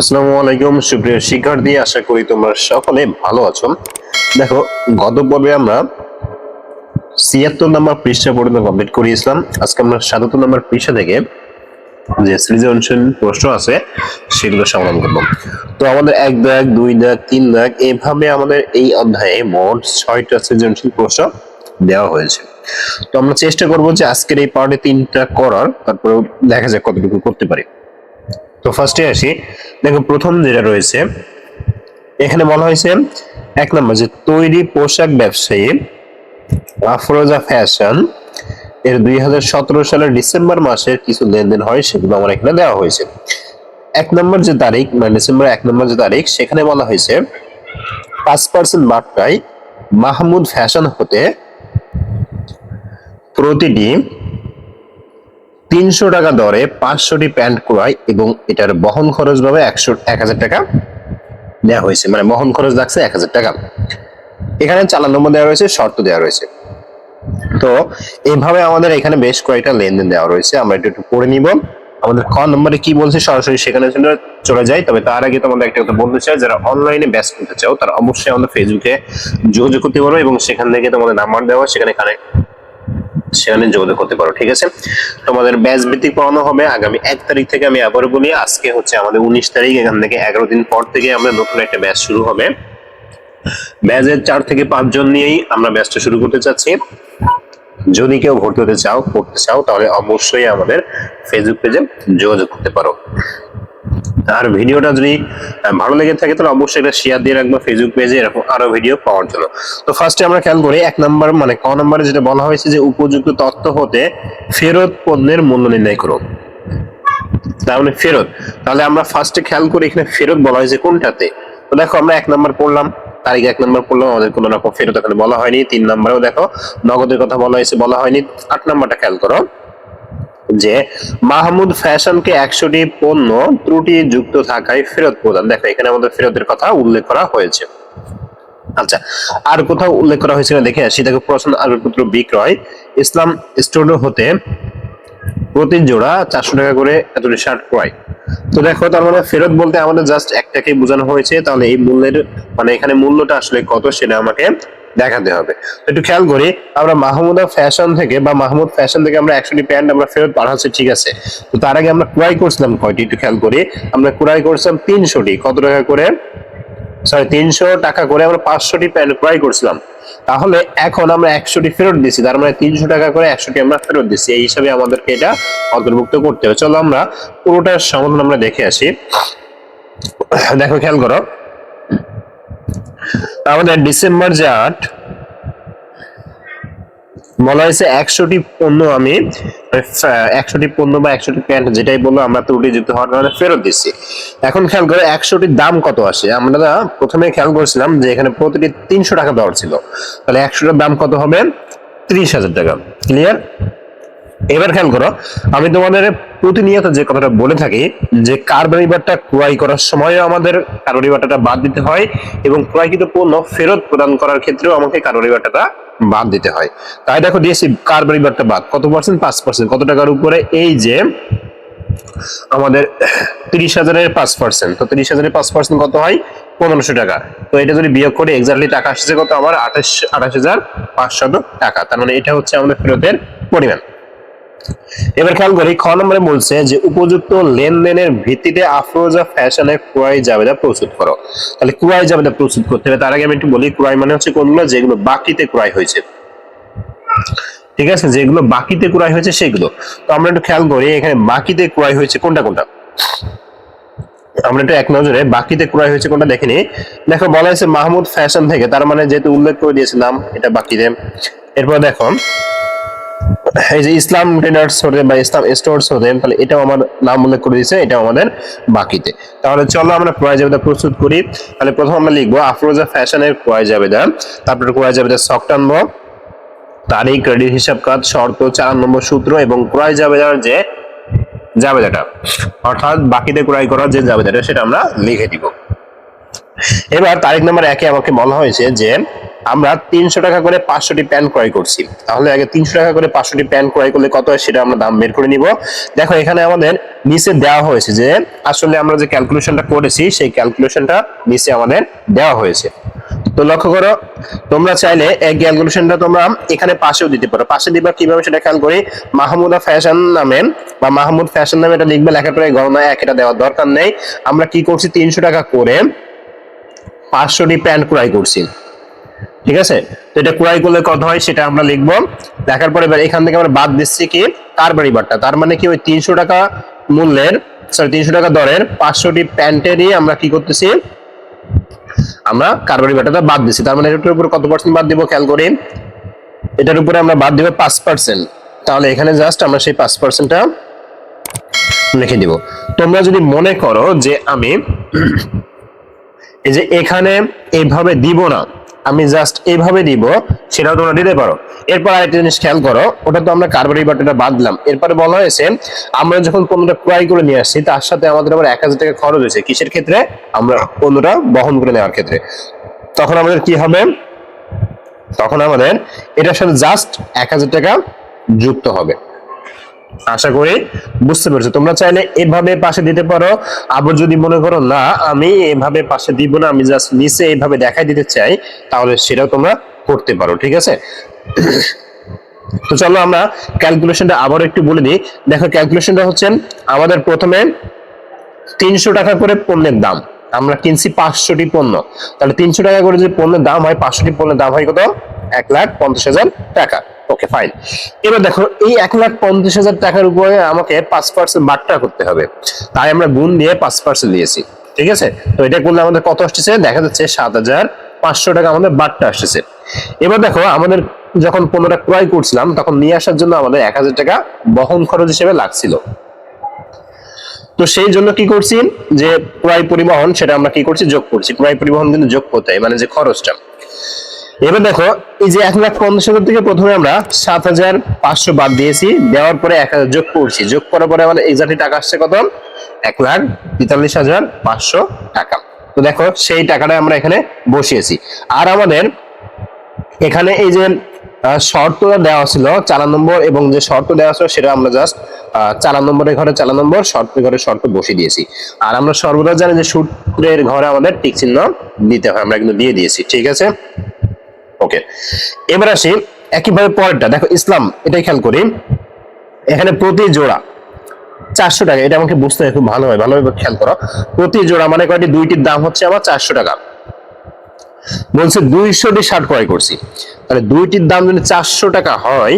আসসালামু আলাইকুম, সুপ্রিয় শিক্ষার্থী, আশা করি তোমরা সকলে ভালো আছো। দেখো গত পর্বে আমরা ছিয়াত্তর নম্বর পৃষ্ঠা পর্যন্ত কমপ্লিট করিয়েছিলাম। আজকে আমরা সাতাত্তর নম্বর পৃষ্ঠা থেকে যে সৃজনশীল প্রশ্ন আছে, সেগুলো সমাধান করব। তো আমাদের এক দাগ, দুই দাগ, তিন দাগ, এভাবে আমাদের এই অধ্যায়ে মোট ছয়টা সৃজনশীল প্রশ্ন দেওয়া হয়েছে। তো আমরা চেষ্টা করব যে আজকের এই পার্টে তিনটা করার তারপরে দেখা যাক কতটুকু করতে পারি। তো ফার্স্টে আসি। দেখো প্রথম যেটা রয়েছে, এখানে বলা হয়েছে এক নম্বর যে তৈরি পোশাক ব্যবসায়ী আফরোজা ফ্যাশন এর দুই সালের ডিসেম্বর মাসের কিছু লেনদেন হয়, সেগুলো আমার এখানে দেওয়া হয়েছে। এক নম্বর যে তারিখ মানে ডিসেম্বর এক নম্বর যে তারিখ, সেখানে বলা হয়েছে পাঁচ পার্সেন্ট বার্তায় মাহমুদ ফ্যাশন হতে প্রতিটি তিনশো টাকা দরে পাঁচশোটি প্যান্ট ক্রয় এবং এটার বহন খরচ ভাবে একশো, এক হাজার টাকা দেওয়া হয়েছে। মানে বহন খরচ লাগছে এক হাজার টাকা। এখানে চালান নম্বর দেওয়া রয়েছে, শর্ত দেওয়া রয়েছে। তো এইভাবে আমাদের এখানে বেশ কয়েকটা লেনদেন দেওয়া রয়েছে। আমরা একটু একটু পড়ে নিব। আমাদের ক নম্বরে কি বলছে সরাসরি সেখানে চলে- চলে যাই তবে তার আগে তোমাদের একটা কথা বলতে চাই, যারা অনলাইনে ব্যাস করতে চাও, তারা অবশ্যই আমাদের ফেসবুকে যোগাযোগ করতে পারো এবং সেখান থেকে তোমাদের নাম্বার দেওয়া, সেখানে কানেক্ট সেখানে যোগাযোগ করতে পারো, ঠিক আছে? তোমাদের ব্যাচ ভিত্তিক পড়ানো হবে আগামী এক তারিখ থেকে আমি আবারও বলি, আজকে হচ্ছে আমাদের উনিশ তারিখ, এখান থেকে এগারো দিন পর থেকে আমরা নতুন একটা ব্যাচ শুরু হবে। ব্যাচের চার থেকে পাঁচজন নিয়েই আমরা ব্যাচটা শুরু করতে চাচ্ছি। যদি কেউ ভর্তি হতে চাও, পড়তে চাও, তাহলে অবশ্যই আমাদের ফেসবুক পেজে যোগাযোগ করতে পারো। আর ভিডিওটা যদি ভালো লেগে থাকে, তাহলে অবশ্যই এটা শেয়ার দিয়ে রাখব ফেসবুক পেজে এরকম আরও ভিডিও পাওয়ার জন্য। তো ফার্স্টে আমরা খেয়াল করি, এক নাম্বার মানে ক নম্বরে যেটা বলা হয়েছে যে উপযুক্ত তথ্য হতে ফেরত পণ্যের মূল্য নির্ণয় করো তার মানে ফেরত, তাহলে আমরা ফার্স্টে খেয়াল করি, এখানে ফেরত বলা হয়েছে কোনটাতে? তো দেখো, আমরা এক নাম্বার পড়লাম, তারিখ এক নাম্বার পড়লাম, আমাদের কোনো রকম ফেরত এখানে বলা হয়নি। তিন নাম্বারেও দেখো, নগদের কথা বলা হয়েছে, বলা হয়নি। আট নাম্বারটা খেয়াল করো। যে মাহমুদ ফ্যাশনকে একশোটি পণ্য ত্রুটি যুক্ত থাকায় ফেরত প্রদান। দেখো, এখানে আমাদের ফেরতের কথা উল্লেখ করা হয়েছে। আচ্ছা আর কোথাও উল্লেখ করা হয়েছে দেখে আসি। দেখো, প্রশ্ন আসবাবপত্র বিক্রয়। ইসলাম স্টোর হতে প্রতি জোড়া চারশো টাকা করে এতটি শার্ট ক্রয়। তো দেখো, তার মানে ফেরত বলতে আমাদের জাস্ট একটাকে বোঝানো হয়েছে। তাহলে এই মূল্যের মানে এখানে মূল্যটা আসলে কত, সেটা আমাকে দেখাতে হবে। একটু খেয়াল করি, আমরা মাহমুদা ফ্যাশন থেকে বা মাহমুদ ফ্যাশন থেকে আমরা একশোটি প্যান্ট আমরা ফেরত পাঠাচ্ছি, ঠিক আছে? তো তার আগে আমরা ক্রয় করছিলাম কয়টি, একটু খেয়াল করি। আমরা ক্রয় করছিলাম তিনশোটি, কত টাকা করে? সরি তিনশো টাকা করে আমরা পাঁচশোটি প্যান্ট ক্রয় করছিলাম। তাহলে এখন আমরা একশোটি ফেরত দিচ্ছি তার মানে তিনশো টাকা করে একশোটি আমরা ফেরত দিচ্ছি এই হিসাবে আমাদেরকে এটা অন্তর্ভুক্ত করতে হবে। চলো আমরা পুরোটার সমাধান আমরা দেখে আসি। দেখো, খেয়াল করো। আমাদের ডিসেম্বর যে আট, বলা হয়েছে একশোটি পণ্য আমি একশোটি পণ্য বা একশোটি প্যান্ট যেটাই বলল আমরা ত্রুটি যুক্ত হওয়ার কারণে ফেরত দিচ্ছি। এখন খেয়াল করে একশোটির দাম কত আসে? আমরা প্রথমে খেয়াল করছিলাম যে এখানে প্রতিটি তিনশো টাকা দেওয়ার ছিল। তাহলে একশোটার দাম কত হবে? ত্রিশ হাজার টাকা। ক্লিয়ার এবার খেয়াল করো, আমি তোমাদের প্রতিনিয়ত যে কথাটা বলে থাকি, যে কার্বনিবারটা ক্রয় করার সময়ও আমাদের কার্বনিবারটা বাদ দিতে হয় এবং ক্রয়কৃত পণ্য ফেরত প্রদান করার ক্ষেত্রেও আমাকে কার্বনিবারটা বাদ দিতে হয়। তাই দেখো দিয়েছি কার্বনিবারটা বাদ, কত পার্সেন্ট পাঁচ পার্সেন্ট কত টাকার উপরে? এই যে আমাদের তিরিশ হাজারের পাঁচ পার্সেন্ট তো তিরিশ হাজারের পাঁচ পার্সেন্ট কত হয়? পনেরোশো টাকা। তো এটা যদি বিয়োগ করে এক্সাক্টলি টাকা আসছে কত? আমার আঠাশ আঠাশ হাজার পাঁচশত টাকা। তার মানে এটা হচ্ছে আমাদের ফেরতের পরিমাণ। এবার খেয়াল করি, খ নম্বরে বলছে যে উপযুক্ত লেনদেনের ভিত্তিতে আফরোজা ফ্যাশনের ক্রয় জাবেদা প্রস্তুত করো। তাহলে ক্রয় জাবেদা প্রস্তুত করতে হবে, তার আগে আমি একটু বলি, ক্রয় মানে হচ্ছে কোনগুলো? যেগুলো বাকিতে ক্রয় হয়েছে। ঠিক আছে? যেগুলো বাকিতে ক্রয় হয়েছে সেগুলো। তো আমরা একটু খেয়াল করি, এখানে বাকিতে ক্রয় হয়েছে কোনটা কোনটা? আমরা একটু এক নজরে বাকিতে ক্রয় হয়েছে কোনটা দেখিনি। দেখো, বলা হয়েছে মাহমুদ ফ্যাশন থেকে, তার মানে যেহেতু উল্লেখ করে দিয়েছে নাম এটা বাকিতে। এরপর দেখো এই যে ইসলাম ট্রেডার্স হতে বা ইসলাম স্টোরস হতে, তাহলে এটাও আমার নাম উল্লেখ করে দিয়েছে এটা আমাদের বাকিতে। তাহলে চলো আমরা ক্রয় জাবেদা প্রস্তুত করি। তাহলে প্রথম আমরা লিখব, আফরোজা ফ্যাশনের ক্রয় জাবেদা তারপরে ক্রয় জাবেদা শখ টানবো তারিখ ক্রেডিট হিসাব কাজ, শর্ত, চার নম্বর সূত্র এবং ক্রয় জাবেদার যে জাবেদাটা। অর্থাৎ বাকিতে ক্রয় করার যে জাবেদাটা, সেটা আমরা লিখে দিব। এবার তারিখ নাম্বার একে আমাকে বলা হয়েছে যে আমরা তিনশো টাকা করে পাঁচশোটি প্যান্ট ক্রয় করছি। তাহলে আগে তিনশো টাকা করে পাঁচশোটি প্যান্ট ক্রয় করলে কত হয় সেটা আমরা দাম বের করে নিব। দেখো, এখানে আমাদের নিচে দেওয়া হয়েছে যে, আসলে আমরা যে ক্যালকুলেশনটা করেছি, সেই ক্যালকুলেশনটা নিচে আমাদের দেওয়া হয়েছে। তো লক্ষ্য করো, তোমরা চাইলে এই ক্যালকুলেশনটা তোমরা এখানে পাশেও দিতে পারো। পাশে দিবা কীভাবে সেটা খেয়াল করি, মাহমুদা ফ্যাশন নামে, বা মাহমুদ ফ্যাশন নামে এটা লিখবে, লেখার পরে গণনা এক, এটা দেওয়ার দরকার নেই। আমরা কি করছি, তিনশো টাকা করে পাঁচশোটি প্যান্ট ক্রয় করছি। ঠিক আছে? তো এটা ক্রয় করলে কত হয় সেটা আমরা লিখব। লেখার পরে এবার এখান থেকে আমরা বাদ দিচ্ছি কি? কারবারি বারটা তার মানে কি ওই তিনশো টাকা মূল্যের সরি তিনশো টাকা দরের পাঁচশোটি প্যান্টেরই আমরা কি করতেছি? আমরা কারবারি বাটাটা বাদ দিচ্ছি তার মানে এটার উপর কত পার্সেন্ট বাদ দিব খেয়াল করি? এটার উপরে আমরা বাদ দিব পাঁচ পার্সেন্ট তাহলে এখানে জাস্ট আমরা সেই পাঁচ পার্সেন্টটা লিখে দিব। তোমরা যদি মনে করো যে আমি এই যে এখানে এইভাবে দিব না আমি জাস্ট এইভাবে দিব, সেটাও তোমরা দিতে পারো। এরপর আরেকটা জিনিস খেয়াল করো, ওটা তো আমরা কারবারি বাটাটা বাদলাম এরপরে বলা হয়েছে, আমরা যখন পণ্যটা ক্রয় করে নিয়ে আসছি, তার সাথে আমাদের আবার এক হাজার টাকা খরচ হয়েছে। কিসের ক্ষেত্রে? আমরা পণ্যটা বহন করে নেওয়ার ক্ষেত্রে। তখন আমাদের কি হবে? তখন আমাদের এটার সাথে জাস্ট এক হাজার টাকা যুক্ত হবে। আশা করি বুঝতে পেরেছ। তোমরা চাইলে এভাবে পাশে দিতে পারো। আবার যদি মনে করো, না, আমি এভাবে পাশে দিব না, আমি জাস্ট নিচে এইভাবে দেখাই দিতে চাই, তাহলে সেটাও তোমরা করতে পারো, ঠিক আছে? তো চলো আমরা ক্যালকুলেশনটা আবার একটু বলে দিই। দেখো ক্যালকুলেশনটা হচ্ছে আমাদের প্রথমে তিনশো টাকা করে পণ্যের দাম। আমরা কিনছি পাঁচশোটি পণ্য। তাহলে তিনশো টাকা করে যদি পণ্যের দাম হয়, পাঁচশোটি পণ্যের দাম হয় কত? এক লাখ পঞ্চাশ হাজার টাকা। ওকে ফাইন এবার দেখো, এই এক লাখ পঞ্চাশ হাজার টাকার উপরে আমাকে পাঁচ পার্সেন্ট বাট্টা করতে হবে। তাই আমরা গুণ দিয়ে পাঁচ পার্সেন্ট দিয়েছি। ঠিক আছে? তো এটা করলে আমাদের কত আসতেছে? দেখা যাচ্ছে সাত হাজার পাঁচশো টাকা আমাদের বাট্টা আসতেছে। এবার দেখো, আমাদের যখন পণ্যটা ক্রয় করছিলাম, তখন নিয়ে আসার জন্য আমাদের এক হাজার টাকা বহন খরচ হিসেবে লাগছিল। তো সেই জন্য কি করছি? যে ক্রয় পরিবহন, সেটা আমরা কি করছি? যোগ করছি। ক্রয় পরিবহন কিন্তু যোগ করতে হয় মানে যে খরচটা। এবার দেখো, এই যে এক লাখ পঞ্চাশ হাজার থেকে প্রথমে আমরা সাত হাজার পাঁচশো বাদ দিয়েছি। দেওয়ার পরে এক হাজার যোগ করছি। যোগ করার পরে আমাদের এক্সাক্টলি টাকা আসছে কত? এক লাখ তেতাল্লিশ হাজার পাঁচশো টাকা। তো দেখো, সেই টাকাটা আমরা এখানে বসিয়েছি। আর আমাদের এখানে এই যে শর্তটা দেওয়া ছিল, চালান নম্বর এবং যে শর্ত দেওয়া ছিল, সেটা আমরা জাস্ট চালান নম্বরের ঘরে চালান নম্বর, শর্তের ঘরে শর্ত বসিয়ে দিয়েছি। আর আমরা সর্বদা জানি যে সূত্রের ঘরে আমাদের টিক চিহ্ন দিতে হয়, আমরা কিন্তু দিয়ে দিয়েছি, ঠিক আছে? ওকে এবার আসি একইভাবে পরেরটা। দেখো, ইসলাম, এটাই খেয়াল করি। এখানে প্রতি জোড়া চারশো টাকা। এটা আমাকে বুঝতে খুব ভালো হয়। ভালোভাবে খেয়াল করো। প্রতি জোড়া মানে কয়টি? দুইটির দাম হচ্ছে আমার চারশো টাকা। বলছে দুইশোটি শার্ট ক্রয় করছি। তাহলে দুইটির দাম যদি চারশো টাকা হয়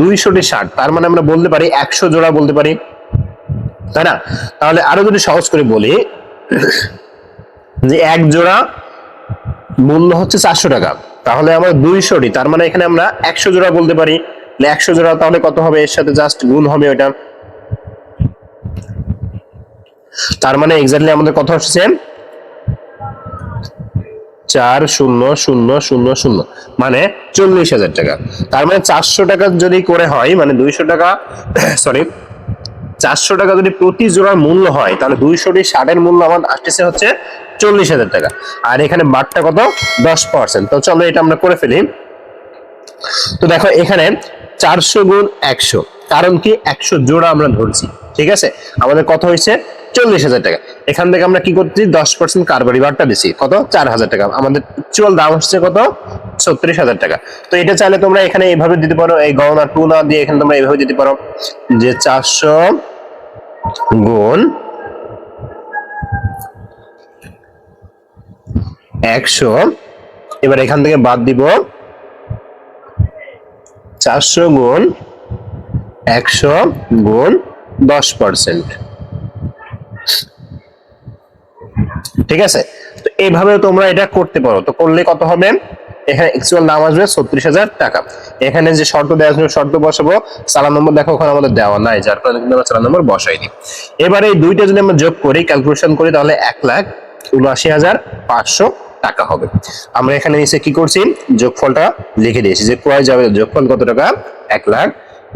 দুইশোটি শার্ট, তার মানে আমরা বলতে পারি একশো জোড়া বলতে পারি। তাই না? তাহলে আরও যদি সহজ করে বলি, যে এক জোড়া মূল্য হচ্ছে চারশো টাকা। তাহলে আমরা দুইশোটি, তার মানে এখানে আমরা একশো জোড়া বলতে পারি। একশো জোড়া তাহলে কত হবে? এর সাথে জাস্ট গুণ হবে ওটা। তার মানে এক্স্যাক্টলি আমাদের কত আসছে? চার শূন্য শূন্য শূন্য শূন্য মানে চল্লিশ হাজার টাকা। তার মানে চারশো টাকা যদি করে হয় মানে দুইশো টাকা সরি চারশো টাকা যদি প্রতি জোড়ার মূল্য হয়, তাহলে দুইশোটি ষাটের মূল্য আমার আসতেছে হচ্ছে চল্লিশ হাজার টাকা। আর এখানে বারটা কত? দশ পার্সেন্ট তো চলো এটা আমরা করে ফেলি। তো দেখো এখানে চারশো গুণ একশো। কারণ কি? একশো জোড়া আমরা ধরছি। ঠিক আছে? আমাদের কত হয়েছে? চল্লিশ হাজার টাকা। এখান থেকে আমরা কি করছি? দশ পার্সেন্ট কারবারি বারটা দিছি কত? চার হাজার টাকা। আমাদের চুয়াল দাম হচ্ছে কত? ছত্রিশ হাজার টাকা। তো এটা চাইলে তোমরা এখানে এইভাবে দিতে পারো। এই গণনা টু না দিয়ে এখানে তোমরা এইভাবে দিতে পারো যে চারশো গুণ একশো। এবার এখান থেকে বাদ দিব চারশো গুণ একশো গুণ দশ পার্সেন্ট ঠিক আছে? তো এইভাবে তোমরা এটা করতে পারো। তো করলে কত হবে? এখানে অ্যাকচুয়াল দাম আসবে ছত্রিশ হাজার টাকা। এখানে যে শর্ত দেওয়া আছে, শর্ত বসাবো। চালান নম্বর দেখো, ওখানে আমাদের দেওয়া নাই, যার কারণে কিন্তু আমরা চালান নম্বর বসাই দিই এবারে এই দুইটা যদি আমরা যোগ করি ক্যালকুলেশন করি, তাহলে এক লাখ উনআশি হাজার পাঁচশো টাকা হবে। আমরা এখানে নিচে কি করছি? যোগফলটা লিখে দিয়েছি যে ক্রয় যাবে যোগফল কত টাকা? এক লাখ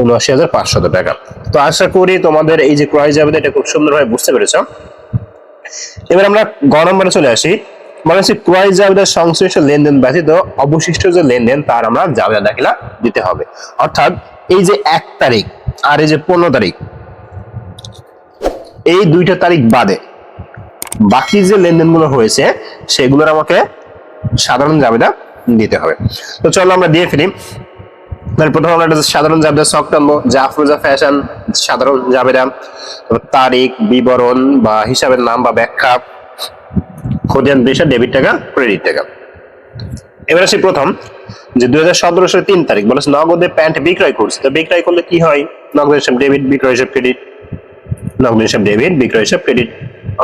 উনআশি হাজার পাঁচশত টাকা। তো আশা করি তোমাদের এই যে ক্রয় যাবে, এটা খুব সুন্দরভাবে বুঝতে পেরেছ। এবার আমরা গ নম্বরে চলে আসি। মানে হচ্ছে ক্রয় জাবেদার সংশ্লিষ্ট লেনদেন ব্যতীত অবশিষ্ট যে লেনদেন, তার আমরা জাবেদা দাখিলা দিতে হবে। অর্থাৎ এই যে এক তারিখ আর এই যে পনেরো তারিখ, এই দুইটা তারিখ বাদে বাকি যে লেনদেনগুলো হয়েছে, সেগুলোর আমাকে সাধারণ জাবেদা দিতে হবে। তো চলো আমরা দিয়ে ফেলি। তাহলে প্রথমে আমরা একটা সাধারণ জাবেদা, শখ টানবো যে আফরোজা ফ্যাশন সাধারণ জাবেদা। তারিখ, বিবরণ বা হিসাবের নাম বা ব্যাখ্যা, খতিয়ান পেশা ডেবিট টাকা ক্রেডিট টাকা। এবার আসি প্রথম, যে দুই হাজার সতেরো সালের তিন তারিখ, বলেছে নগদে প্যান্ট বিক্রয় করছে। তো বিক্রয় করলে কি হয়? নগদ হিসাব ডেবিট বিক্রয় হিসাব ক্রেডিট নগদ হিসাব ডেবিট বিক্রয় হিসাব ক্রেডিট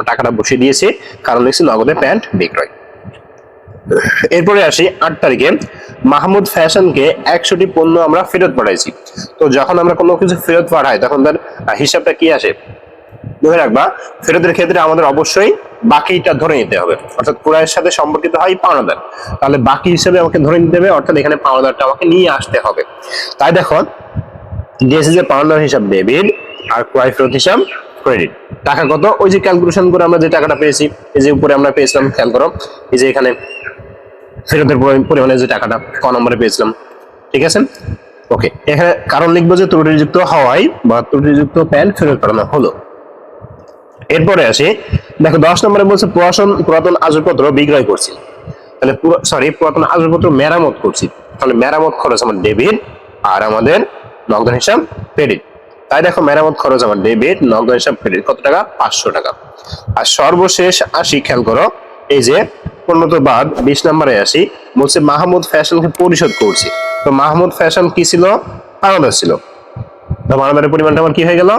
টাকাটা বসিয়ে দিয়েছি। কারণ লিখছি নগদে প্যান্ট বিক্রয়। এরপরে আসি আট তারিখে। মাহমুদ ফ্যাশনকে একশোটি পণ্য আমরা ফেরত পাঠাইছি। তো যখন আমরা কোনো কিছু ফেরত পাঠাই, তখন তার হিসাবটা কি আসে? ধরে রাখবা, ফেরতের ক্ষেত্রে আমাদের অবশ্যই বাকিটা ধরে নিতে হবে। অর্থাৎ ক্রয়ের সাথে সম্পর্কিত হয় পাওনাদার। তাহলে বাকি হিসেবে আমাকে ধরে নিতে হবে, অর্থাৎ এখানে পাওনাদারটা আমাকে নিয়ে আসতে হবে। তাই দেখো, দিয়েছে যে পাওনাদার হিসাব ডেবিট আর ক্রয় ফেরত হিসাব ক্রেডিট টাকা কত? ওই যে ক্যালকুলেশন করে আমরা যে টাকাটা পেয়েছি, এই যে উপরে আমরা পেয়েছিলাম, খেয়াল করো, এই যে এখানে ফেরতের পরিমাণে যে টাকাটা ক নম্বরে পেয়েছিলাম, ঠিক আছে? ওকে এখানে কারণ লিখব যে ত্রুটিযুক্ত হওয়ায় বা ত্রুটিযুক্ত প্যান্ট ফেরত পাঠানো হলো। এরপরে আসি, দেখো দশ নম্বরে বলছে পুরাতন পুরাতন আসবাবপত্র বিক্রয় করছি। তাহলে সরি পুরাতন আসবাবপত্র মেরামত করছি। তাহলে মেরামত খরচ আমার ডেবিট আর আমাদের নগদ হিসাব ক্রেডিট তাই দেখো মেরামত খরচ আমার ডেবিট নগদ হিসাব ক্রেডিট কত টাকা? পাঁচশো টাকা। আর সর্বশেষ আসি, খেয়াল করো, এই যে উন্নত বাদ, বিশ নম্বরে আসি, বলছে মাহমুদ ফ্যাশনকে পরিশোধ করছি। তো মাহমুদ ফ্যাশন কি ছিল? পাওনাদার ছিল। তো মারামারের পরিমাণটা আমার কি হয়ে গেল?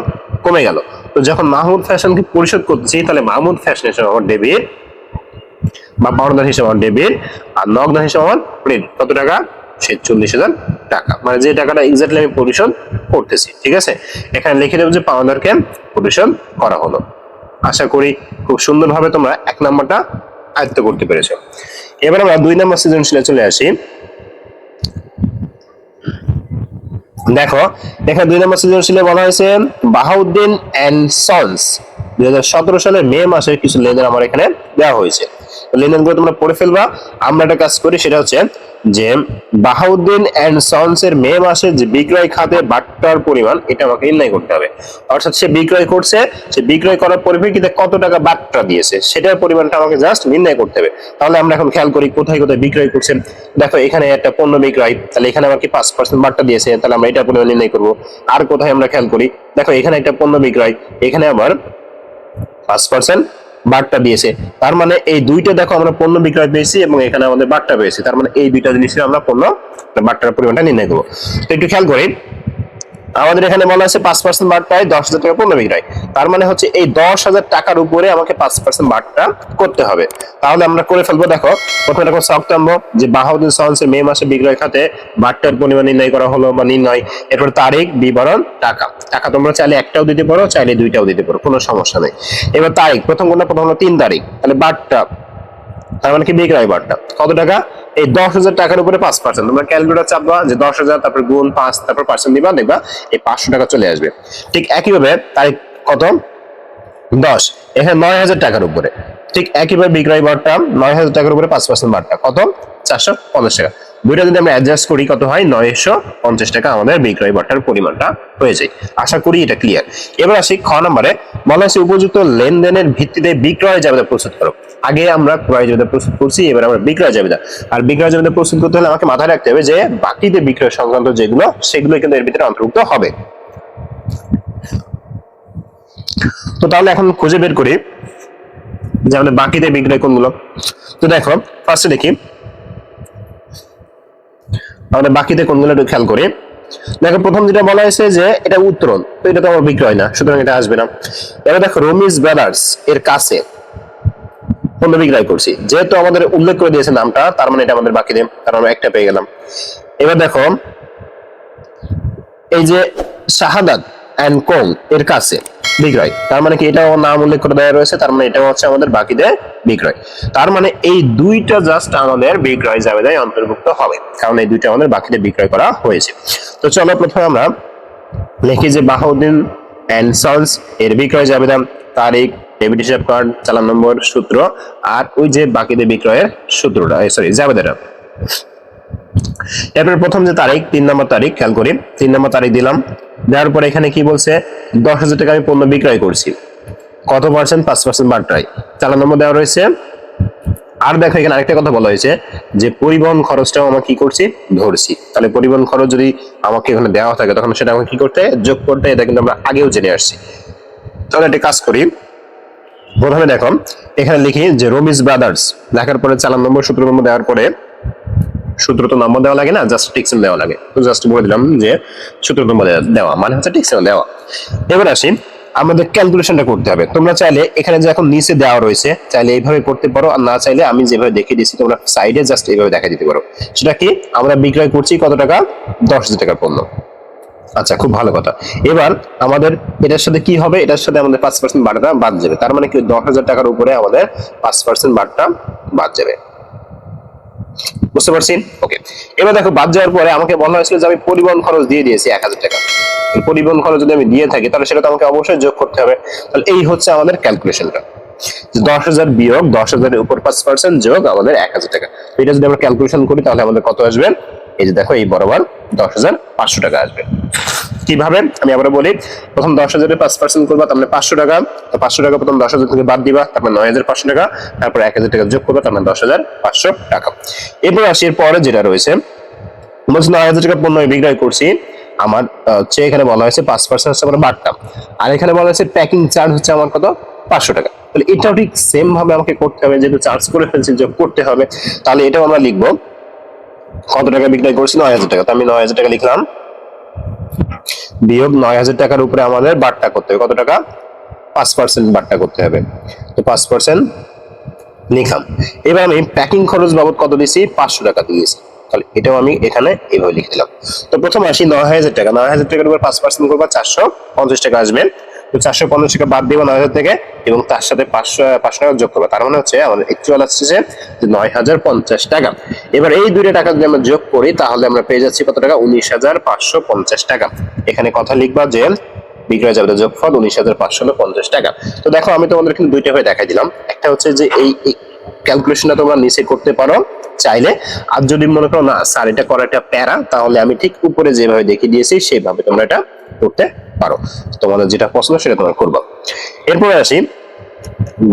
কমে গেল। তো যখন মাহমুদ ফ্যাশনকে পরিশোধ করতেছি, তাহলে মাহমুদ ফ্যাশন হিসেবে আমার ডেবিট বা পাওনাদার হিসেবে আমার ডেবিট আর নগদান হিসেবে আমার ক্রেডিট কত টাকা? সে চল্লিশ হাজার টাকা। মানে যে টাকাটা এক্স্যাক্টলি আমি পরিশোধ করতেছি, ঠিক আছে? এখানে লিখে দেবো যে পাওনাদারকে পরিশোধ করা হলো। আশা করি খুব সুন্দরভাবে তোমরা এক নাম্বারটা আয়ত্ত করতে পেরেছ। এবার আমরা দুই নম্বর সৃজনশীলে চলে আসি। দেখো, এখানে দুই নম্বর সৃজনশীলে বলা হয়েছে, বাহাউদ্দিন অ্যান্ড সন্স। দুই হাজার সতেরো সালের মে মাসের কিছু লেনদেন আমার এখানে দেওয়া হয়েছে। লেনদেনগুলো তোমরা পড়ে ফেলবা। আমরা একটা কাজ করি, সেটা হচ্ছে যে বাহাউদ্দিন অ্যান্ড সন্স এর মে মাসে যে বিক্রয় খাতে বাট্টার পরিমাণ, এটা আমাকে নির্ণয় করতে হবে। অর্থাৎ সে বিক্রয় করছে, সে বিক্রয় করার পরিপ্রেক্ষিতে কত টাকা বাট্টা দিয়েছে, সেটার পরিমাণটা আমাকে জাস্ট নির্ণয় করতে হবে। তাহলে আমরা এখন খেয়াল করি কোথায় কোথায় বিক্রয় করছে। দেখো, এখানে একটা পণ্য বিক্রয়, তাহলে এখানে আমার কি পাঁচ পার্সেন্ট বাট্টা দিয়েছে, তাহলে আমরা এটা পরিমাণ নির্ণয় করব। আর কোথায় আমরা খেয়াল করি, দেখো, এখানে একটা পণ্য বিক্রয়, এখানে আবার পাঁচ পার্সেন্ট বাট্টা দিয়েছে। তার মানে এই দুইটা দেখো আমরা পণ্য বিক্রয় পেয়েছি এবং এখানে আমাদের বার্তা পেয়েছি। তার মানে এই দুইটা জিনিসের আমরা পণ্য বার্তার পরিমাণটা নির্ণয় করব। তো একটু খেয়াল করি আমাদের এখানে বলা আছে পাঁচ পার্সেন্ট বাট্টায় দশ হাজার টাকা পণ্য বিক্রয় তার মানে হচ্ছে এই দশ হাজার টাকার উপরে আমাকে পাঁচ পার্সেন্ট বাট্টা করতে হবে। তাহলে আমরা করে ফেলব, দেখো, প্রথমে দেখো শখ যে বাহাউদ্দিন সহন্সের মে মাসে বিক্রয় খাতে বাট্টার পরিমাণ নির্ণয় করা হলো বা নির্ণয়। এরপর তারিখ, বিবরণ, টাকা। টাকা তোমরা চাইলে একটাও দিতে পারো, চাইলে দুইটাও দিতে পারো, কোনো সমস্যা নেই। এবার তারিখ, প্রথম কোনটা প্রথম হলো তিন তারিখ। তাহলে বাট্টা তার মানে কি বিক্রয় বাট্টা কত টাকা? এই দশ হাজার টাকার উপরে পাঁচ পার্সেন্ট তোমরা ক্যালকুলেটার চাপবা যে দশ হাজার, তারপর গুণ পাঁচ, তারপর পার্সেন্ট দিবা দেখবা এই পাঁচশো টাকা চলে আসবে। ঠিক একইভাবে তারিখ কত? দশ। এখানে নয় হাজার টাকার উপরে। ঠিক একইভাবে বিক্রয় বারটা নয় হাজার টাকার উপরে পাঁচ পার্সেন্ট বারটা কত? চারশো পঞ্চাশ টাকা। দুইটা যদি আমরা অ্যাডজাস্ট করি, কত হয়? নয়শো পঞ্চাশ টাকা আমাদের বিক্রয় বার্তার পরিমাণটা হয়ে যায়। আশা করি এটা ক্লিয়ার এবার আসি খ নম্বরে। বলা হয়েছে, উপযুক্ত লেনদেনের ভিত্তিতে বিক্রয় জাবেদা প্রস্তুত করো। আগে আমরা ক্রয় জাবেদা প্রস্তুত করছি, এবার আমরা বিক্রয় জাবেদা। আর বিক্রয় জাবেদা প্রস্তুত করতে হলে আমাকে মাথায় রাখতে হবে যে, বাকিতে বিক্রয় সংক্রান্ত যেগুলো সেগুলো কিন্তু এর ভিতরে অন্তর্ভুক্ত হবে। তো তাহলে এখন খুঁজে বের করি যে আমাদের বাকিতে বিক্রয় কোনগুলো। তো দেখো ফার্স্টে দেখি আমাদের বাকিতে কোনগুলো একটু খেয়াল করি। দেখো, প্রথম যেটা বলা হয়েছে যে এটা উত্তরণ, তো এটা তো আমার বিক্রয় না, সুতরাং এটা আসবে না। এবার দেখো রমিজ ব্রাদার্স এর কাছে পণ্য বিক্রয় করছি। যেহেতু আমাদের উল্লেখ করে দিয়েছে নামটা, তার মানে এটা আমাদের বাকিতে তার আমরা একটা পেয়ে গেলাম। এবার দেখো, এই যে শাহাদাত অ্যান্ড কোং এর কাছে। বিক্রয়। তার মানে কি এটাও নাম উল্লেখ করে দেওয়া রয়েছে, তার মানে এটাও হচ্ছে আমাদের বাকিতে বিক্রয়। তার মানে এই দুইটা জাস্ট আমাদের বিক্রয় জাবেদায় অন্তর্ভুক্ত হবে, কারণ এই দুইটা আমাদের বাকিতে বিক্রয় করা হয়েছে। তো চলো প্রথমে আমরা লিখি যে বাহাউদ্দিন অ্যান্ড সন্স এর বিক্রয় জাবেদা তারিখ ডেবিট হিসাব কার্ড চালান নম্বর, সূত্র, আর ওই যে বাকিদের বিক্রয়ের সূত্রটা সরি জাবেদাটা এরপর প্রথম যে তারিখ, তিন নম্বর তারিখ, খেয়াল করি, তিন নম্বর তারিখ দিলাম। দেওয়ার পর এখানে কি বলছে, দশ হাজার টাকা আমি পণ্য বিক্রয় করছি। কত পার্সেন্ট পাঁচ পার্সেন্ট বার্তায় চালান নম্বর দেওয়া রয়েছে, আর দেখো এখানে আরেকটা কথা বলা হয়েছে যে পরিবহন খরচটাও আমরা কি করছি? ধরছি। তাহলে পরিবহন খরচ যদি আমাকে এখানে দেওয়া থাকে, তখন সেটা আমাকে কি করতে? যোগ করতে এটা কিন্তু আমরা আগেও জেনে আসছি। তাহলে একটা কাজ করি। প্রথমে দেখো, এখানে লিখি যে রমিজ ব্রাদার্স লেখার পরে চালান নম্বর, সূত্র নম্বর দেওয়ার পরে সূত্র তো নম্বর দেওয়া লাগে না জাস্ট টিকসেন দেওয়া লাগে। তো জাস্ট বলে দিলাম যে সূত্র নম্বর দেওয়া মানে হচ্ছে টিকসেন দেওয়া। এবার আসি, আমাদের ক্যালকুলেশনটা করতে হবে। তোমরা চাইলে এখানে যে এখন নিচে দেওয়া রয়েছে, চাইলে এইভাবে করতে পারো, আর না চাইলে আমি যেভাবে দেখিয়ে দিয়েছি, তোমরা সাইডে জাস্ট এইভাবে দেখা দিতে পারো। সেটা কি? আমরা বিক্রয় করছি কত টাকা? দশ হাজার টাকার পণ্য। আচ্ছা খুব ভালো কথা। এবার আমাদের এটার সাথে কি হবে? এটার সাথে আমাদের পাঁচ পার্সেন্ট বাড়টা বাদ যাবে। তার মানে কি? দশ হাজার টাকার উপরে আমাদের পাঁচ পার্সেন্ট বাড়টা বাদ যাবে। বুঝতে পারছি ওকে এবার দেখো, বাদ যাওয়ার পরে আমাকে বলা হয়েছিল যে আমি পরিবহন খরচ দিয়ে দিয়েছি এক হাজার টাকা। পরিবহন খরচ যদি আমি দিয়ে থাকি, তাহলে সেটা তো আমাকে অবশ্যই যোগ করতে হবে। তাহলে এই হচ্ছে আমাদের ক্যালকুলেশনটা দশ হাজার বিয়োগ দশ হাজারের উপর পাঁচ পার্সেন্ট যোগ আমাদের এক হাজার টাকা। এটা যদি আমরা ক্যালকুলেশন করি, তাহলে আমাদের কত আসবে? এই যে দেখো, এই বরাবর দশ হাজার পাঁচশো টাকা আসবে। কীভাবে? আমি আবার বলি, প্রথম দশ হাজারের পাঁচ পার্সেন্ট করবা, তার মানে পাঁচশো টাকা। তো পাঁচশো টাকা প্রথম দশ হাজার থেকে বাদ দিবা তারপর নয় হাজার পাঁচশো টাকা। তারপর এক হাজার টাকা যোগ করবা, তার মানে দশ হাজার পাঁচশো টাকা। এরপর আসি এর পরে যেটা রয়েছে, বলছি নয় হাজার টাকা পণ্য বিক্রয় করছি। আমার হচ্ছে এখানে বলা হয়েছে পাঁচ পার্সেন্ট হচ্ছে আমার বাড়তাম। আর এখানে বলা হয়েছে প্যাকিং চার্জ হচ্ছে আমার কত? পাঁচশো টাকা। তাহলে এটাও ঠিক সেম ভাবে আমাকে করতে হবে, যেহেতু চার্জ করে ফেলছি, যোগ করতে হবে, তাহলে এটাও আমরা লিখব। কত টাকা বিক্রয় করছি নয় হাজার টাকা। তো আমি নয় হাজার টাকা লিখলাম। বিয়োগ নয় হাজার টাকার উপরে আমাদের বাট্টা করতে হবে। কত টাকা? পাঁচ পার্সেন্ট বাট্টা করতে হবে। তো পাঁচ পার্সেন্ট লিখলাম। এবার আমি প্যাকিং খরচ বাবদ কত দিয়েছি? পাঁচশো টাকা দিয়েছি। তাহলে এটাও আমি এখানে এইভাবে লিখে দিলাম। তো প্রথম আসি নয় হাজার টাকা। নয় হাজার টাকার উপর পাঁচ পার্সেন্ট করব, চারশো পঞ্চাশ টাকা আসবে। তো চারশো পঞ্চাশ টাকা বাদ দিব নয় হাজার থেকে এবং তার সাথে পাঁচশো পাঁচশো টাকা যোগ করব। তার মানে হচ্ছে আমাদের একচুয়াল আসছে যে নয় হাজার পঞ্চাশ টাকা। এবার এই দুইটা টাকা যদি আমরা যোগ করি, তাহলে আমরা পেয়ে যাচ্ছি কত টাকা? উনিশ হাজার পাঁচশো পঞ্চাশ টাকা। এখানে কথা লিখবা যে বিক্রয় যাবে যোগফল উনিশ হাজার পাঁচশো পঞ্চাশ টাকা। তো দেখো, আমি তোমাদের কিন্তু দুইটা হয়ে দেখাই দিলাম। একটা হচ্ছে যে এই ক্যালকুলেশনটা তোমরা নিচে করতে পারো চাইলে। আর যদি মনে করো না, স্যার, এটা করা একটা প্যারা, তাহলে আমি ঠিক উপরে যেভাবে দেখিয়ে দিয়েছি সেইভাবে তোমরা এটা করতে পারো। তোমাদের যেটা পছন্দ সেটা তোমরা করব। এরপরে আসি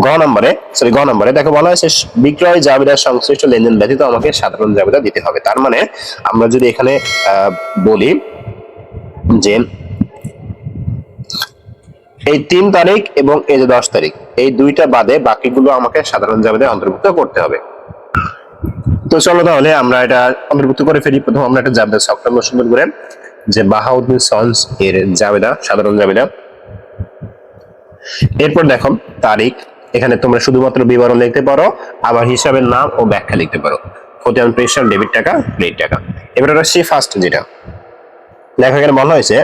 গ নম্বরে। সরি গ নম্বরে। দেখো, বলা হয়েছে, বিক্রয় জাবেদার সংশ্লিষ্ট লেনদেন ব্যতীত আমাকে সাধারণ জাবেদা দিতে হবে। তার মানে আমরা যদি এখানে বলি যে এই তিন তারিখ এবং এই যে দশ তারিখ, এই দুইটা বাদে বাকিগুলো আমাকে সাধারণ জাবেদায় অন্তর্ভুক্ত করতে হবে। তো চলো তাহলে আমরা এটা অন্তর্ভুক্ত করে ফেলি। প্রথম আমরা একটা জাবেদা সফটওয়্যার সুন্দর করে যে বাহাউদ্দিন সন্স এর জাবেদা সাধারণ জাবেদা এরপর দেখো, তারিখ। এখানে তোমরা শুধুমাত্র বিবরণ লিখতে পারো, আবার হিসাবের নাম ও ব্যাখ্যা লিখতে পারো। প্রতিদান প্রেশার ডেবিট টাকা, ক্রেডিট টাকা। এবার আসছি ফার্স্ট যেটা। দেখো, এখানে বলা হয়েছে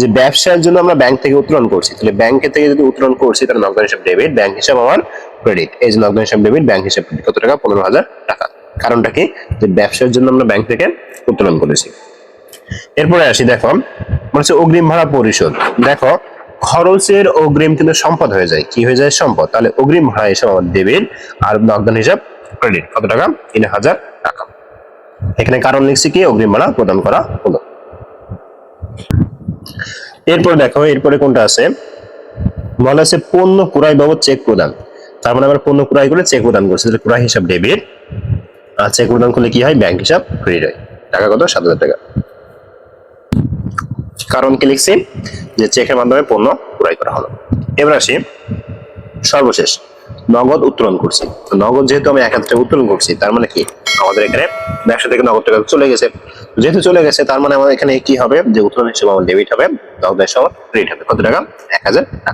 যে ব্যবসার জন্য আমরা ব্যাংক থেকে উত্তোলন করছি। তাহলে ব্যাংকে থেকে যদি উত্তোলন করছি, তাহলে নগদ হিসাব ডেবিট ব্যাংক হিসাব আমার ক্রেডিট এই যে নগদ হিসাব ডেবিট ব্যাংক হিসাব কত টাকা? পনেরো হাজার টাকা। কারণটা কি? যে ব্যবসার জন্য আমরা ব্যাংক থেকে উত্তোলন করেছি। এরপরে আসি, দেখো বলছে অগ্রিম ভাড়া পরিশোধ। দেখো, খরচের অগ্রিম কিন্তু সম্পদ হয়ে যায়। কি হয়ে যায়? সম্পদ। তাহলে অগ্রিম ভাড়া হিসাব আমার ডেবিট আর নগদান হিসাব ক্রেডিট। কত টাকা? তিন হাজার টাকা। এখানে কারণ লিখছি কি? অগ্রিম ভাড়া প্রদান করা হলো। এরপর দেখো, এরপরে কোনটা আছে? বলা আছে পণ্য ক্রয় বাবদ চেক প্রদান। তার মানে আমরা পণ্য ক্রয় করে চেক প্রদান করছি। তাহলে ক্রয় হিসাব ডেবিট আর চেক প্রদান করলে কি হয়? ব্যাংক হিসাব ক্রেডিট হয়। টাকা কত? সাত হাজার টাকা। কারণ কি লিখছি? যে চেকের মাধ্যমে পণ্য ক্রয় করা হলো। এবার আসি, সর্বশেষ, নগদ উত্তোলন করছি। নগদ যেহেতু আমি এক হাজার উত্তোলন করছি, তার মানে কি? আমাদের এখানে ব্যবসা থেকে নগদ টাকা চলে গেছে। যেহেতু চলে গেছে, তার মানে আমাদের এখানে কি হবে? যে উত্তোলন হিসেবে আমার ডেবিট হবে নগদ হিসেবে ক্রেডিট হবে। কত টাকা? এক হাজার টাকা।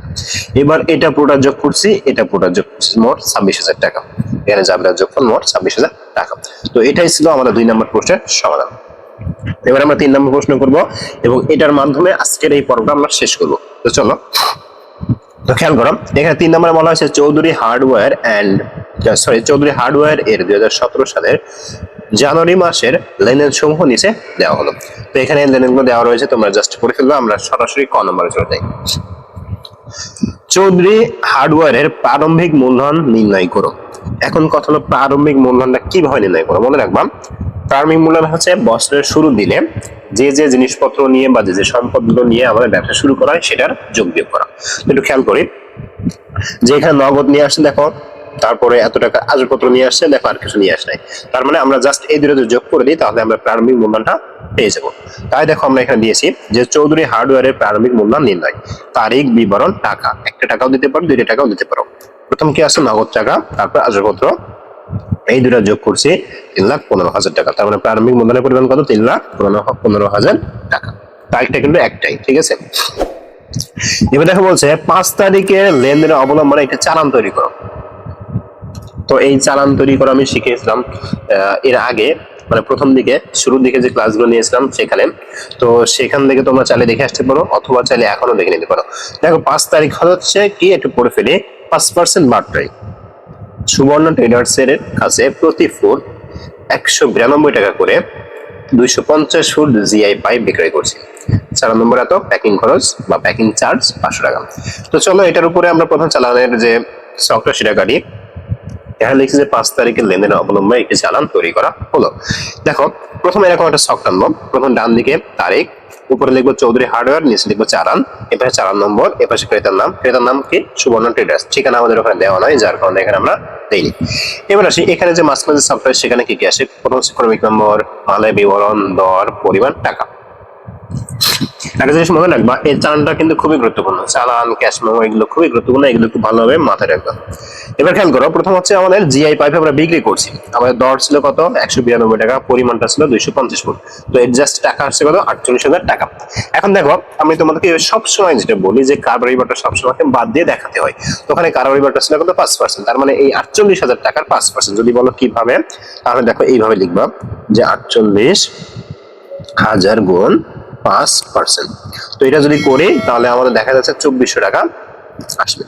এবার এটা পুরোটা যোগ করছি, এটা পুরোটা যোগ করছি মোট ছাব্বিশ হাজার টাকা। এখানে যাবে যোগফল মোট ছাব্বিশ হাজার টাকা। তো এটাই ছিল আমাদের দুই নম্বর প্রশ্নের সমাধান। এবার আমরা তিন নম্বর প্রশ্ন করব এবং এটার মাধ্যমে আজকের এই পর্বটা আমরা শেষ করব। তো চলো, তো খেয়াল করো, এখানে তিন নম্বরে বলা হয়েছে Chowdhury hardware and sorry Chowdhury hardware এর দুই সালের জানুয়ারি মাসের লেনদেন সমূহ নিচে দেওয়া হলো। তো এখানে লেনদেনগুলো দেওয়া রয়েছে, তোমরা জাস্ট পড়ে ফেলবে, আমরা সরাসরি ক নম্বরে চলে যাই। চৌধুরী হার্ডওয়্যারের প্রারম্ভিক মূলধন নির্ণয় করো। এখন কথা হলো প্রারম্ভিক মূলধনটা কীভাবে নির্ণয় করো, মনে রাখবা? প্রারম্ভিক মূলধন হচ্ছে বছরের শুরুর দিনে যে যে জিনিসপত্র নিয়ে বা যে যে সম্পদগুলো নিয়ে আমাদের ব্যবসা শুরু করা হয়, সেটার যোগ বিয়োগ করা। একটু খেয়াল করি, যে এখানে নগদ নিয়ে আসছে, দেখো, তারপরে এত টাকা আসবাবপত্র নিয়ে আসছে, দেখো আর কিছু নিয়ে আসে নাই। তার মানে আমরা জাস্ট এই দুটো যোগ করে দিই, তাহলে আমরা প্রারম্ভিক মূলধনটা পেয়ে যাব। তাই দেখো আমরা এখানে দিয়েছি যে চৌধুরী হার্ডওয়্যারের প্রারম্ভিক মূলধন নির্ণয়, তারিখ, বিবরণ, টাকা। একটা টাকাও দিতে পারো, দুইটা টাকাও দিতে পারো। প্রথম কি আছে? নগদ টাকা, তারপর আসবাবপত্র এই দুটা যোগ করছি তিন লাখ পনেরো হাজার টাকা। তার মানে প্রারম্ভিক মূলধনের পরিমাণ কত? তিন লাখ পনেরো পনেরো হাজার টাকা। তারিখটা কিন্তু একটাই, ঠিক আছে? এবার দেখো বলছে, পাঁচ তারিখে লেনদেনের অবলম্বনে একটা চালান তৈরি করো। তো এই চালান তৈরি করা আমি শিখেছিলাম এর আগে মানে প্রথম দিকে, শুরুর দিকে যে ক্লাসগুলো নিয়েছিলাম সেখানে। তো সেখান থেকে তোমরা চাইলে দেখে আসতে পারো, অথবা চাইলে এখনও দেখে নিতে পারো। দেখো, পাঁচ তারিখ হচ্ছে কি? একটু পড়ে ফেলে, পাঁচ পার্সেন্ট বার্তাই সুবর্ণ ট্রেডার্সের কাছে প্রতি ফুট একশো বিরানব্বই টাকা করে দুইশো পঞ্চাশ ফুট জিআই পাইপ বিক্রয় করছি। চার নম্বর এত প্যাকিং খরচ বা প্যাকিং চার্জ পাঁচশো টাকা। তো চলো এটার উপরে আমরা প্রথম চালানের যে স্টকটা সেটা কাটি। এখানে লিখছে যে পাঁচ তারিখের লেনদেনের অবলম্বনে একটি চালান তৈরি করা হলো। দেখো, প্রথমে এরকম একটা শখ টানবো প্রথম ডান দিকে তারিখ, উপরে লিখব চৌধুরী হার্ডওয়্যার নিচে লিখব চালান, এপাশে চালান নম্বর, এপাশে ক্রেতার নাম। ক্রেতার নাম কি? সুবর্ণ ট্রেডার্স ঠিকানা আমাদের ওখানে দেওয়া নয়, যার কারণে এখানে আমরা দেইনি এবার আসি, এখানে যে মাস মাসে সাপ্লাই সেখানে কি কি আসে? হচ্ছে ক্রমিক নম্বর মালে বিবরণ, দর, পরিমাণ, টাকা। একটা জিনিস মনে রাখবা এই চালানটা কিন্তু খুবই গুরুত্বপূর্ণ। চালান, ক্যাশ মেমো, এগুলো খুবই গুরুত্বপূর্ণ, এগুলো একটু ভালোভাবে মাথায় রাখবা। এবার খেয়াল করো, প্রথম হচ্ছে আমাদের জিআই পাইপ আমরা বিক্রি করছি। আমাদের দর ছিল কত? একশো বিরানব্বই টাকা, পরিমাণটা ছিল দুইশো পঞ্চাশ ফুট। তো এর টাকা আসছে কত? আটচল্লিশ হাজার টাকা। এখন দেখো, আমি তোমাদেরকে সবসময় যেটা বলি যে কারবারি বারটা সবসময় বাদ দিয়ে দেখাতে হয়। তো ওখানে কারবারি বারটা ছিল কত? পাঁচ পার্সেন্ট তার মানে এই আটচল্লিশ হাজার টাকার পাঁচ পার্সেন্ট যদি বলো কীভাবে, তাহলে দেখো এইভাবে লিখবা যে আটচল্লিশ হাজার গুণ পাঁচ পার্সেন্ট তো এটা যদি করি, তাহলে আমাদের দেখা যাচ্ছে চব্বিশশো টাকা আসবে।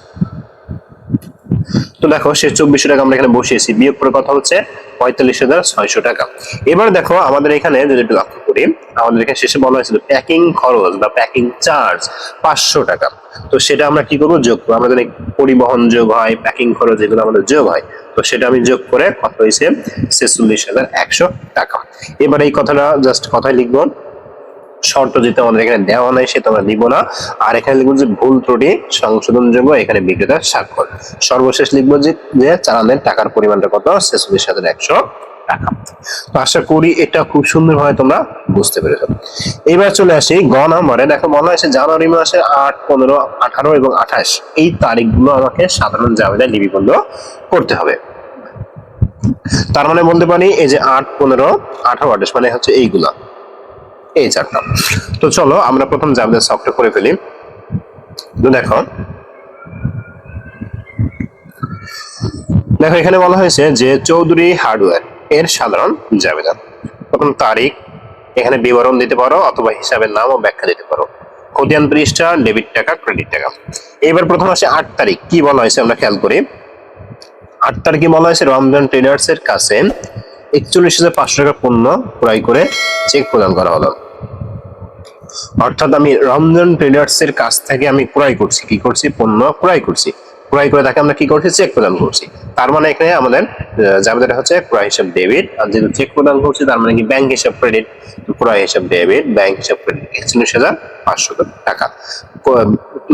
তো দেখো সে চব্বিশশো টাকা আমরা এখানে বসিয়েছি। বিয়োগ করে কথা হচ্ছে? পঁয়তাল্লিশ হাজার ছয়শো টাকা। এবার দেখো, আমাদের এখানে যদি একটু লক্ষ্য করি, আমাদের এখানে শেষে বলা হয়েছিল প্যাকিং খরচ বা প্যাকিং চার্জ পাঁচশো টাকা। তো সেটা আমরা কি করব? যোগ করব। আমাদের পরিবহন যোগ হয় প্যাকিং খরচ এগুলো আমাদের যোগ হয়। তো সেটা আমি যোগ করে কত হয়েছে? ছেচল্লিশ হাজার একশো টাকা। এবার এই কথাটা জাস্ট কথায় লিখব। শর্ত যেটা আমাদের এখানে দেওয়া নাই সেটা আমরা দিব না। আর এখানে লিখব যে ভুল ত্রুটি সংশোধনযোগ্য এখানে বিক্রেতার স্বাক্ষর। সর্বশেষ লিখব যে চালানের টাকার পরিমাণটা কত ছেচল্লিশ হাজার একশো তো আশা করি এটা খুব সুন্দরভাবে তোমরা বুঝতে পেরেছ। এবার চলে আসি গ নম্বরে। দেখো, বলা হয়েছে জানুয়ারি মাসের আট, পনেরো, আঠারো এবং আঠাশ। এই তারিখগুলো আমাকে সাধারণ জাবেদায় লিপিবদ্ধ করতে হবে। তার মানে বলতে পারি এই যে আট, পনেরো, আঠারো, আঠাশ মানে হচ্ছে এইগুলা। এই চারটা তো চলো, আমরা প্রথম জাবেদার সফটটা করে ফেলি। তো দেখো। দেখো, এখানে বলা হয়েছে যে চৌধুরী হার্ডওয়্যার এর সাধারণ জাবেদা প্রথম তারিখ, এখানে বিবরণ দিতে পারো অথবা হিসাবের নাম ও ব্যাখ্যা দিতে পারো। খতিয়ান পৃষ্ঠা, ডেবিট টাকা, ক্রেডিট টাকা। এবার প্রথম আসে আট তারিখ। কি বলা হয়েছে আমরা খেয়াল করি? আট তারিখে বলা হয়েছে রমজান ট্রেডার্স এর কাছে একচল্লিশ হাজার পাঁচশো টাকা পণ্য ক্রয় করে চেক প্রদান করা হলো। অর্থাৎ আমি রমজান ট্রেডার্স এর কাছ থেকে আমি ক্রয় করছি। কি করছি? পণ্য ক্রয় করছি। ক্রয় করে তাকে আমরা কি করছি? চেক প্রদান করছি। তার মানে এখানে আমাদের জাবেদাটা হচ্ছে ক্রয় হিসাব ডেবিট আর যেহেতু চেক প্রদান করছি, তার মানে কি? ব্যাংক হিসাব ক্রেডিট ক্রয় হিসাব ডেবিট ব্যাংক হিসাব ক্রেডিট একচল্লিশ হাজার পাঁচশো টাকা।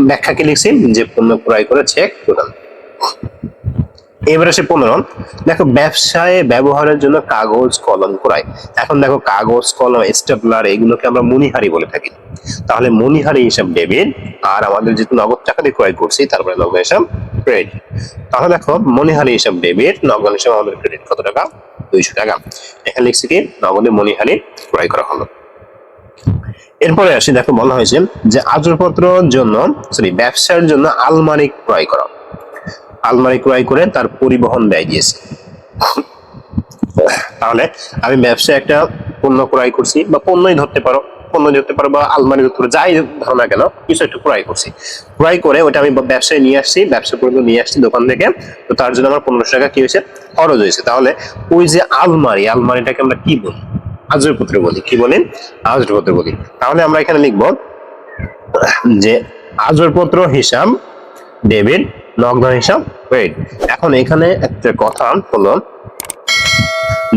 ব্যাখ্যা কি লিখছি? যে পণ্য ক্রয় করে চেক প্রদান। এবার আসে পনেরো দেখো, ব্যবসায় ব্যবহারের জন্য কাগজ, কলম ক্রয় এখন দেখো, কাগজ, কলম, স্টেপলার এগুলোকে আমরা মনিহারি বলে থাকি। তাহলে মনিহারি হিসাব ডেবিট আর আমাদের যেহেতু নগদ টাকা দিয়ে ক্রয় করছি, তারপরে নগদ হিসাব ক্রেডিট তাহলে দেখো, মনিহারি হিসাব ডেবিট, নগদ হিসাব আমাদের ক্রেডিট কত টাকা? দুইশো টাকা। এখানে লিখছি কি? নগদে মনিহারি ক্রয় করা হলো। এরপরে আসি, দেখো বলা হয়েছে যে আজরপত্রর জন্য সরি ব্যবসার জন্য আলমারি ক্রয় করা। আলমারি ক্রয় করে তার পরিবহন ব্যয় দিয়েছে। তাহলে আমি ব্যবসায় একটা পণ্য ক্রয় করছি বা পণ্যই ধরতে পারো, পণ্য ধরতে পারো বা আলমারি ধরতে পারো যাই ধরো না কেন, কিছু একটা ক্রয় করছি। ক্রয় করে ওটা আমি ব্যবসায় নিয়ে আসছি, ব্যবসা পর্যন্ত নিয়ে আসছি দোকান থেকে, তো তার জন্য আমার পনেরোশো টাকা কি হয়েছে? খরচ হয়েছে। তাহলে ওই যে আলমারি, আলমারিটাকে আমরা কি বলি? আজরপত্র বলি। কি বলেন আজরপত্র বলি। তাহলে আমরা এখানে লিখব যে আজরপত্র হিসাব, ডেবিট নগদ হিসাব? ক্রেডিট এখন এখানে একটা কথা হলো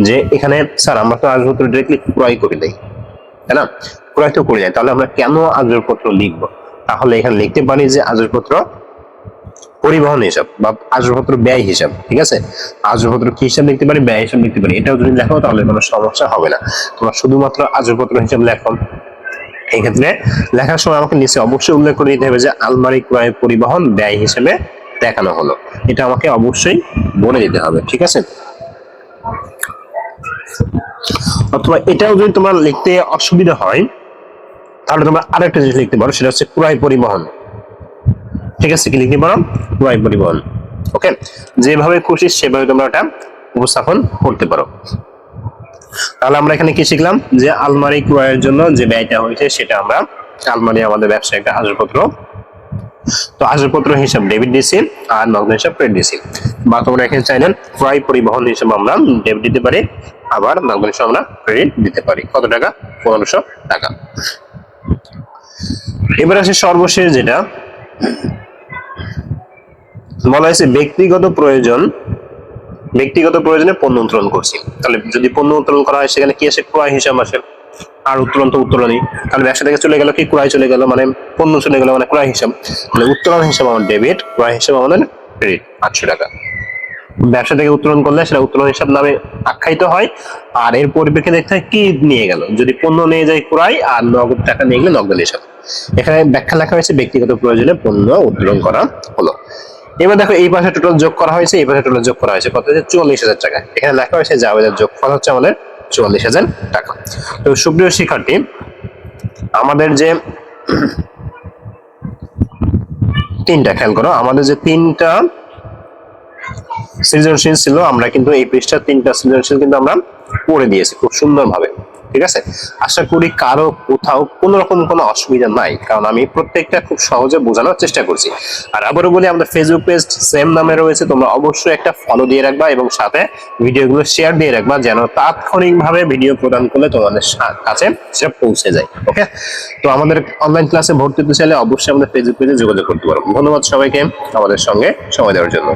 যে এখানে, স্যার, আমরা তো আসবাবপত্র ডিরেক্টলি ক্রয় করে দেই, তাই না? ক্রয় তো করে দেয়, তাহলে আমরা কেন আসবাবপত্র লিখব? তাহলে এখানে লিখতে পারি যে আসবাবপত্র পরিবহন হিসাব বা আসবাবপত্র ব্যয় হিসাব, ঠিক আছে? আসবাবপত্র কি হিসাব লিখতে পারি? ব্যয় হিসাব লিখতে পারি। এটাও যদি লেখো, তাহলে কোনো সমস্যা হবে না। তোমরা শুধুমাত্র আসবাবপত্র হিসাব লেখো। এই ক্ষেত্রে লেখার সময় আমাকে নিচে অবশ্যই উল্লেখ করে দিতে হবে যে আলমারি ক্রয়, পরিবহন, ব্যয় হিসেবে দেখানো হলো। এটা আমাকে অবশ্যই বলে দিতে হবে, ঠিক আছে? অথবা এটাও যদি তোমার লিখতে অসুবিধা হয়, তাহলে তোমরা আরেকটা জিনিস লিখতে পারো, সেটা হচ্ছে ক্রয় পরিবহন। ঠিক আছে, কি লিখতে পারো? ক্রয় পরিবহন। ওকে? যেভাবে খুশি সেভাবে তোমরা এটা উপস্থাপন করতে পারো। তাহলে আমরা এখানে কি শিখলাম? যে আলমারি ক্রয়ের জন্য যে ব্যয়টা হয়েছে, সেটা আমরা আলমারি আমাদের ব্যবসায় একটা আসবাবপত্র তো আসবাবপত্র হিসাব ডেবিট দিছি আর নগদ হিসাব ক্রেডিট দিছি বা তোমরা এখানে চাইলেন ক্রয় পরিবহন হিসাবে আমরা ডেবিট দিতে পারি, আবার নগদ হিসাবে আমরা ক্রেডিট দিতে পারি। কত টাকা? পনেরোশো টাকা। এবার আসে সর্বশেষ যেটা। বলা হয়েছে ব্যক্তিগত প্রয়োজন, ব্যক্তিগত প্রয়োজনে পণ্য উত্তোলন করছি। তাহলে যদি পণ্য উত্তোলন করা হয়, সেখানে কি আসে? ক্রয় হিসাব আসে। আর উত্তোলন তো উত্তোলনই তাহলে ব্যবসা থেকে চলে গেল কি? ক্রয় চলে গেল মানে পণ্য চলে গেল মানে ক্রয় হিসাব। তাহলে উত্তোলন হিসাব আমার ডেবিট ক্রয় হিসাব আমাদের ক্রেডিট আটশো টাকা। ব্যবসা থেকে উত্তোলন করলে সেটা উত্তোলন হিসাব নামে আখ্যায়িত হয়। আর এর পরিপ্রেক্ষিতে দেখতে হয় কি নিয়ে গেল। যদি পণ্য নিয়ে যায় ক্রয় আর নগদ টাকা নিয়ে গেলে নগদ হিসাব। এখানে ব্যাখ্যা লেখা হয়েছে ব্যক্তিগত প্রয়োজনে পণ্য উত্তোলন করা হলো। এবার দেখো, এই পাশে টোটাল যোগ করা হয়েছে, এই পাশে টোটাল যোগ করা হয়েছে। কত? হচ্ছে চুয়াল্লিশ হাজার টাকা। এখানে লেখা হয়েছে জাবেদের যোগ ফল হচ্ছে আমাদের চুয়াল্লিশ হাজার টাকা। তো সুপ্রিয় শিক্ষার্থী, আমাদের যে তিনটা, খেয়াল করো, আমাদের যে তিনটা সৃজনশীল ছিল, আমরা কিন্তু এই পৃষ্ঠার তিনটা সৃজনশীল কিন্তু আমরা করে দিয়েছি খুব সুন্দরভাবে। ঠিক আছে? আশা করি কারও কোথাও কোন রকম কোনো অসুবিধা নাই, কারণ আমি প্রত্যেকটা খুব সহজে বোঝানোর চেষ্টা করছি। আর আবারও বলি, আমাদের ফেসবুক পেজ সেম নামে রয়েছে, তোমরা অবশ্যই একটা ফলো দিয়ে রাখবা এবং সাথে ভিডিওগুলো শেয়ার দিয়ে রাখবা, যেন তাৎক্ষণিকভাবে ভিডিও প্রদান করলে তোমাদের কাছে সেটা পৌঁছে যায় ওকে তো আমাদের অনলাইন ক্লাসে ভর্তি হতে চাইলে অবশ্যই আমাদের ফেসবুক পেজে যোগাযোগ করতে পারো। ধন্যবাদ সবাইকে আমাদের সঙ্গে সময় দেওয়ার জন্য।